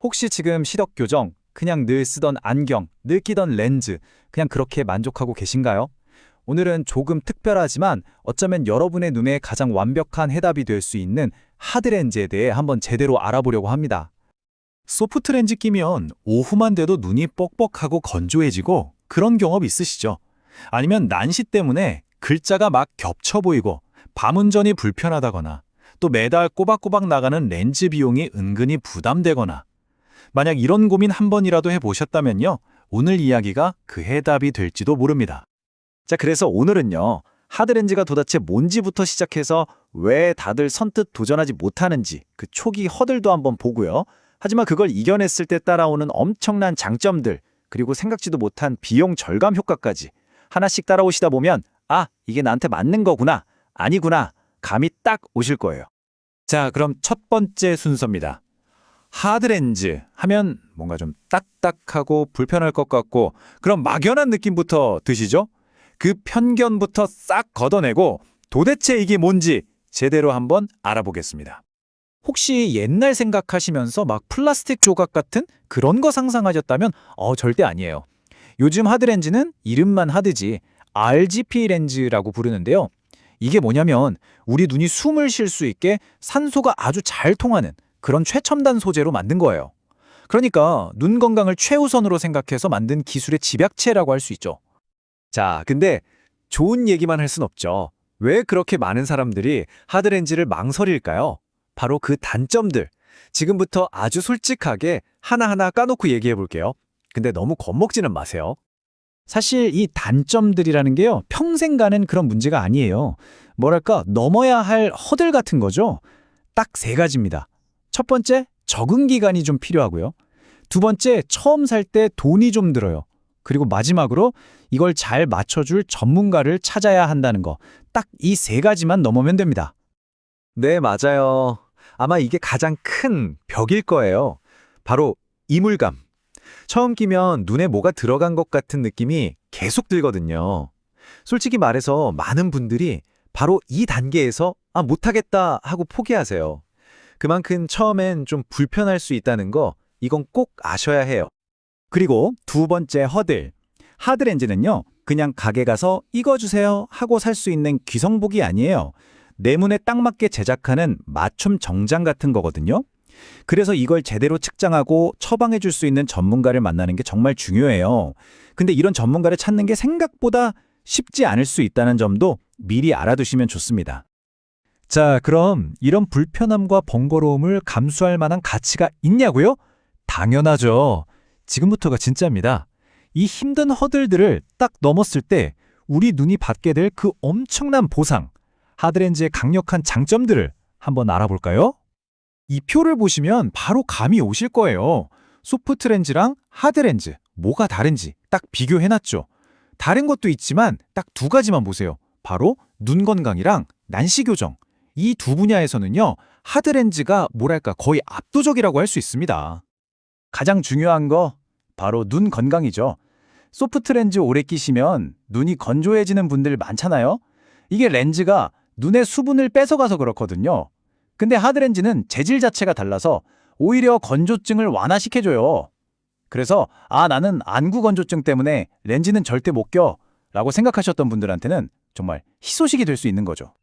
혹시 지금 시력 교정, 그냥 늘 쓰던 안경, 늘 끼던 렌즈, 그냥 그렇게 만족하고 계신가요? 오늘은 조금 특별하지만 어쩌면 여러분의 눈에 가장 완벽한 해답이 될 수 있는 하드렌즈에 대해 한번 제대로 알아보려고 합니다. 소프트 렌즈 끼면 오후만 돼도 눈이 뻑뻑하고 건조해지고 그런 경험 있으시죠? 아니면 난시 때문에 글자가 막 겹쳐 보이고 밤운전이 불편하다거나 또 매달 꼬박꼬박 나가는 렌즈 비용이 은근히 부담되거나 만약 이런 고민 한 번이라도 해보셨다면요. 오늘 이야기가 그 해답이 될지도 모릅니다. 자, 그래서 오늘은요. 하드렌즈가 도대체 뭔지부터 시작해서 왜 다들 선뜻 도전하지 못하는지 그 초기 허들도 한번 보고요. 하지만 그걸 이겨냈을 때 따라오는 엄청난 장점들 그리고 생각지도 못한 비용 절감 효과까지 하나씩 따라오시다 보면 아, 이게 나한테 맞는 거구나. 아니구나. 감이 딱 오실 거예요. 자, 그럼 첫 번째 순서입니다. 하드렌즈 하면 뭔가 좀 딱딱하고 불편할 것 같고 그런 막연한 느낌부터 드시죠? 그 편견부터 싹 걷어내고 도대체 이게 뭔지 제대로 한번 알아보겠습니다. 혹시 옛날 생각하시면서 막 플라스틱 조각 같은 그런 거 상상하셨다면 어 절대 아니에요. 요즘 하드렌즈는 이름만 하드지 RGP 렌즈라고 부르는데요. 이게 뭐냐면 우리 눈이 숨을 쉴 수 있게 산소가 아주 잘 통하는 그런 최첨단 소재로 만든 거예요. 그러니까 눈 건강을 최우선으로 생각해서 만든 기술의 집약체라고 할 수 있죠. 자, 근데 좋은 얘기만 할 순 없죠. 왜 그렇게 많은 사람들이 하드렌즈를 망설일까요? 바로 그 단점들. 지금부터 아주 솔직하게 하나하나 까놓고 얘기해 볼게요. 근데 너무 겁먹지는 마세요. 사실 이 단점들이라는 게요, 평생 가는 그런 문제가 아니에요. 뭐랄까, 넘어야 할 허들 같은 거죠. 딱 세 가지입니다. 첫 번째, 적응 기간이 좀 필요하고요. 두 번째, 처음 살 때 돈이 좀 들어요. 그리고 마지막으로 이걸 잘 맞춰줄 전문가를 찾아야 한다는 거. 딱 이 세 가지만 넘으면 됩니다. 네, 맞아요. 아마 이게 가장 큰 벽일 거예요. 바로 이물감. 처음 끼면 눈에 뭐가 들어간 것 같은 느낌이 계속 들거든요. 솔직히 말해서 많은 분들이 바로 이 단계에서 아, 못하겠다 하고 포기하세요. 그만큼 처음엔 좀 불편할 수 있다는 거 이건 꼭 아셔야 해요. 그리고 두 번째 허들. 하드렌즈는요, 그냥 가게 가서 이거 주세요 하고 살 수 있는 귀성복이 아니에요. 내 눈에 딱 맞게 제작하는 맞춤 정장 같은 거거든요. 그래서 이걸 제대로 측정하고 처방해 줄 수 있는 전문가를 만나는 게 정말 중요해요. 근데 이런 전문가를 찾는 게 생각보다 쉽지 않을 수 있다는 점도 미리 알아두시면 좋습니다. 자, 그럼 이런 불편함과 번거로움을 감수할 만한 가치가 있냐고요? 당연하죠. 지금부터가 진짜입니다. 이 힘든 허들들을 딱 넘었을 때 우리 눈이 받게 될 그 엄청난 보상, 하드렌즈의 강력한 장점들을 한번 알아볼까요? 이 표를 보시면 바로 감이 오실 거예요. 소프트 렌즈랑 하드 렌즈, 뭐가 다른지 딱 비교해놨죠. 다른 것도 있지만 딱 두 가지만 보세요. 바로 눈 건강이랑 난시 교정. 이 두 분야에서는요, 하드 렌즈가 뭐랄까 거의 압도적이라고 할 수 있습니다. 가장 중요한 거 바로 눈 건강이죠. 소프트 렌즈 오래 끼시면 눈이 건조해지는 분들 많잖아요. 이게 렌즈가 눈의 수분을 뺏어가서 그렇거든요. 근데 하드렌즈는 재질 자체가 달라서 오히려 건조증을 완화시켜줘요. 그래서 아 나는 안구 건조증 때문에 렌즈는 절대 못 껴 라고 생각하셨던 분들한테는 정말 희소식이 될 수 있는 거죠.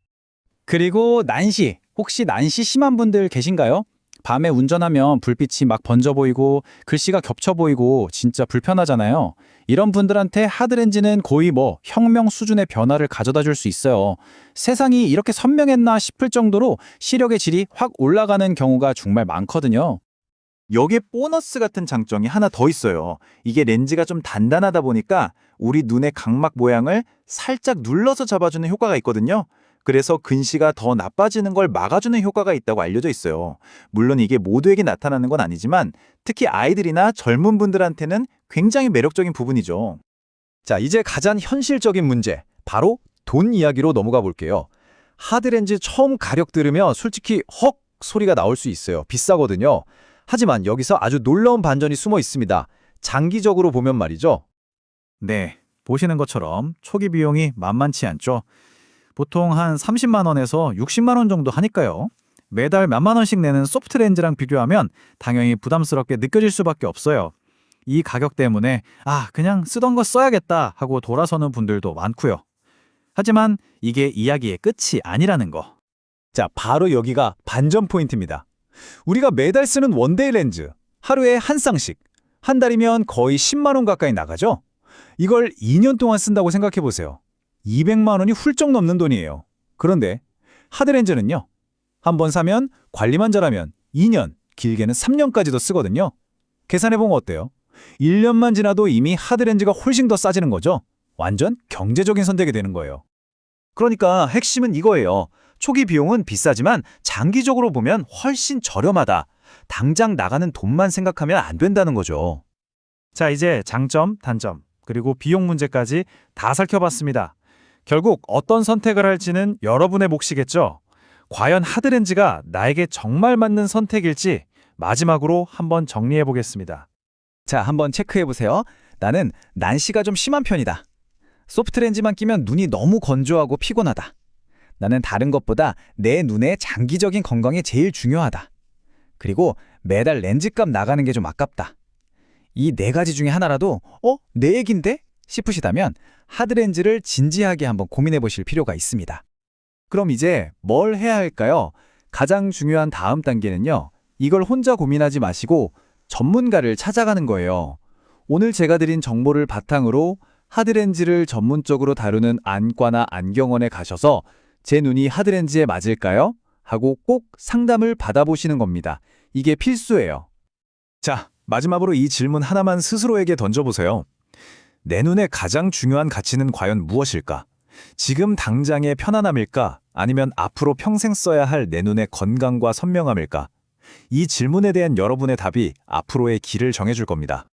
그리고 난시, 혹시 난시 심한 분들 계신가요? 밤에 운전하면 불빛이 막 번져 보이고 글씨가 겹쳐 보이고 진짜 불편하잖아요. 이런 분들한테 하드렌즈는 거의 뭐 혁명 수준의 변화를 가져다 줄 수 있어요. 세상이 이렇게 선명했나 싶을 정도로 시력의 질이 확 올라가는 경우가 정말 많거든요. 여기에 보너스 같은 장점이 하나 더 있어요. 이게 렌즈가 좀 단단하다 보니까 우리 눈의 각막 모양을 살짝 눌러서 잡아주는 효과가 있거든요. 그래서 근시가 더 나빠지는 걸 막아주는 효과가 있다고 알려져 있어요. 물론 이게 모두에게 나타나는 건 아니지만 특히 아이들이나 젊은 분들한테는 굉장히 매력적인 부분이죠. 자, 이제 가장 현실적인 문제, 바로 돈 이야기로 넘어가 볼게요. 하드렌즈 처음 가격 들으면 솔직히 헉 소리가 나올 수 있어요. 비싸거든요. 하지만 여기서 아주 놀라운 반전이 숨어 있습니다. 장기적으로 보면 말이죠. 네, 보시는 것처럼 초기 비용이 만만치 않죠. 보통 한 30만 원에서 60만 원 정도 하니까요. 매달 몇만 원씩 내는 소프트 렌즈랑 비교하면 당연히 부담스럽게 느껴질 수밖에 없어요. 이 가격 때문에 아, 그냥 쓰던 거 써야겠다 하고 돌아서는 분들도 많고요. 하지만 이게 이야기의 끝이 아니라는 거. 자, 바로 여기가 반전 포인트입니다. 우리가 매달 쓰는 원데이 렌즈, 하루에 한 쌍씩, 한 달이면 거의 10만 원 가까이 나가죠? 이걸 2년 동안 쓴다고 생각해 보세요. 200만 원이 훌쩍 넘는 돈이에요. 그런데 하드렌즈는요. 한 번 사면 관리만 잘하면 2년, 길게는 3년까지도 쓰거든요. 계산해 보면 어때요? 1년만 지나도 이미 하드렌즈가 훨씬 더 싸지는 거죠. 완전 경제적인 선택이 되는 거예요. 그러니까 핵심은 이거예요. 초기 비용은 비싸지만 장기적으로 보면 훨씬 저렴하다. 당장 나가는 돈만 생각하면 안 된다는 거죠. 자, 이제 장점, 단점, 그리고 비용 문제까지 다 살펴봤습니다. 결국 어떤 선택을 할지는 여러분의 몫이겠죠. 과연 하드렌즈가 나에게 정말 맞는 선택일지 마지막으로 한번 정리해 보겠습니다. 자, 한번 체크해 보세요. 나는 난시가 좀 심한 편이다. 소프트 렌즈만 끼면 눈이 너무 건조하고 피곤하다. 나는 다른 것보다 내 눈의 장기적인 건강이 제일 중요하다. 그리고 매달 렌즈값 나가는 게 좀 아깝다. 이 네 가지 중에 하나라도 어? 내 얘긴데? 싶으시다면 하드렌즈를 진지하게 한번 고민해 보실 필요가 있습니다. 그럼 이제 뭘 해야 할까요? 가장 중요한 다음 단계는요. 이걸 혼자 고민하지 마시고 전문가를 찾아가는 거예요. 오늘 제가 드린 정보를 바탕으로 하드렌즈를 전문적으로 다루는 안과나 안경원에 가셔서 제 눈이 하드렌즈에 맞을까요? 하고 꼭 상담을 받아보시는 겁니다. 이게 필수예요. 자, 마지막으로 이 질문 하나만 스스로에게 던져보세요. 내 눈의 가장 중요한 가치는 과연 무엇일까? 지금 당장의 편안함일까? 아니면 앞으로 평생 써야 할 내 눈의 건강과 선명함일까? 이 질문에 대한 여러분의 답이 앞으로의 길을 정해줄 겁니다.